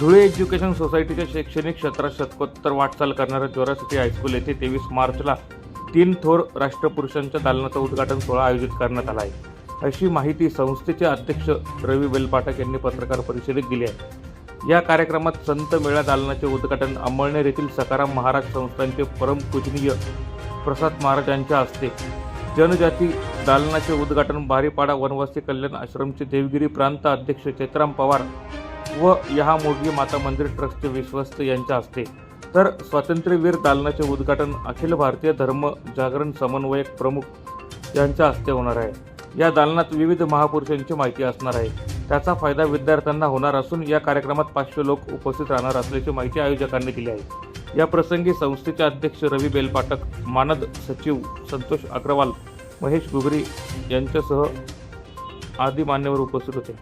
Dhule education सोसायटीच्या शैक्षणिक क्षेत्रात शतकोत्तर वाटचाल करणाऱ्या जोरासिटी हायस्कूल येथे तेवीस मार्चला तीन थोर राष्ट्रपुरुषांच्या दालनाचा उद्घाटन सोहळा आयोजित करण्यात आला आहे. अशी माहिती संस्थेचे अध्यक्ष रवी बेलपाठक यांनी पत्रकार परिषदेत दिली आहे. या कार्यक्रमात संत मेळा दालनाचे उद्घाटन अंमळनेर येथील सकाराम महाराज संस्थांचे परमपूजनीय प्रसाद महाराज यांच्या हस्ते. जनजाती दालनाचे उद्घाटन बारीपाडा वनवासी कल्याण आश्रमचे देवगिरी प्रांत अध्यक्ष चेतराम पवार व यहा मोडगी माता मंदिर ट्रस्टचे विश्वस्त यांच्या हस्ते. तर स्वातंत्र्यवीर दालनाचे उद्घाटन अखिल भारतीय धर्म जागरण समन्वयक प्रमुख यांच्या हस्ते होणार आहे. या दालनात विविध महापुरुषांची माहिती असणार आहे. त्याचा फायदा विद्यार्थ्यांना होणार असून या कार्यक्रमात पाचशे लोक उपस्थित राहणार असल्याची माहिती आयोजकांनी दिली आहे. या प्रसंगी संस्थेचे अध्यक्ष रवी बेलपाटक मानद सचिव संतोष अग्रवाल महेश गुगरी यांच्यासह आदी मान्यवर उपस्थित होते.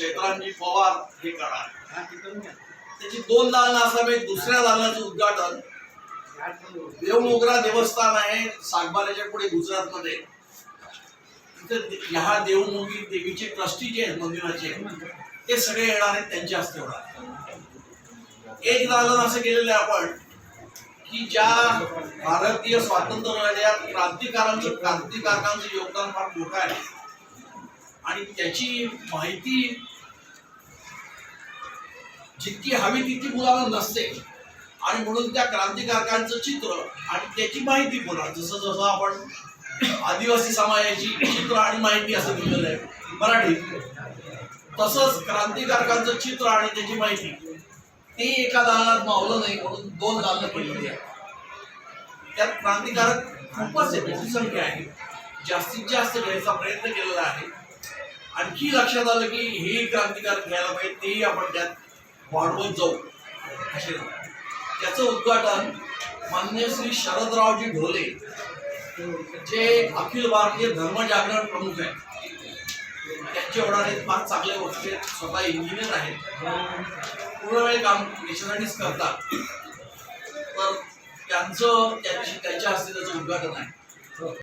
चैत्रांजी पवार हे करणार त्याची दोन दालनं असावेत दुसऱ्या दालनाचं उद्घाटन. देवमोगरा देवस्थान आहे सागबाऱ्याच्या पुढे गुजरातमध्ये. तिथे ह्या देवमोगी देवीचे ट्रस्टी जे आहेत मंदिराचे ते सगळे येणार आहेत त्यांच्या हस्ते होणार. एक दालन असं केलेलं आहे आपण की ज्या भारतीय स्वातंत्र्य लढ्यात क्रांतिकारांचं क्रांतिकारकांचं योगदान फार मोठं आहे. आणि त्याची माहिती जितकी हवी तितकी मुलाला नसते. आणि म्हणून त्या क्रांतिकारकांचं चित्र आणि त्याची माहिती पुन्हा जसं जसं आपण आदिवासी समाजाची चित्र आणि माहिती असं दिलेलं आहे मराठीत तसंच क्रांतिकारकांचं चित्र आणि त्याची माहिती ते एका दालनात मावलं नाही म्हणून दोन दालनं पडलेली आहेत. त्यात क्रांतिकारक खूपच आहे त्याची संख्या आहे. जास्तीत जास्त घ्यायचा प्रयत्न केलेला आहे. आणखी लक्षात आलं की हे क्रांतिकारक घ्यायला पाहिजे तेही आपण त्यात वाढवत जाऊ. असे त्याचं उद्घाटन मान्य श्री शरदरावजी ढोले जे अखिल भारतीय धर्मजागरण प्रमुख आहेत. त्यांचे होणारे फार चांगले गोष्टी आहेत स्वतः इंजिनियर आहेत. पूर्ण वेळ काम देशासाठीच करतात. तर त्यांचं त्याची त्यांच्या हस्ते त्याचं उद्घाटन आहे.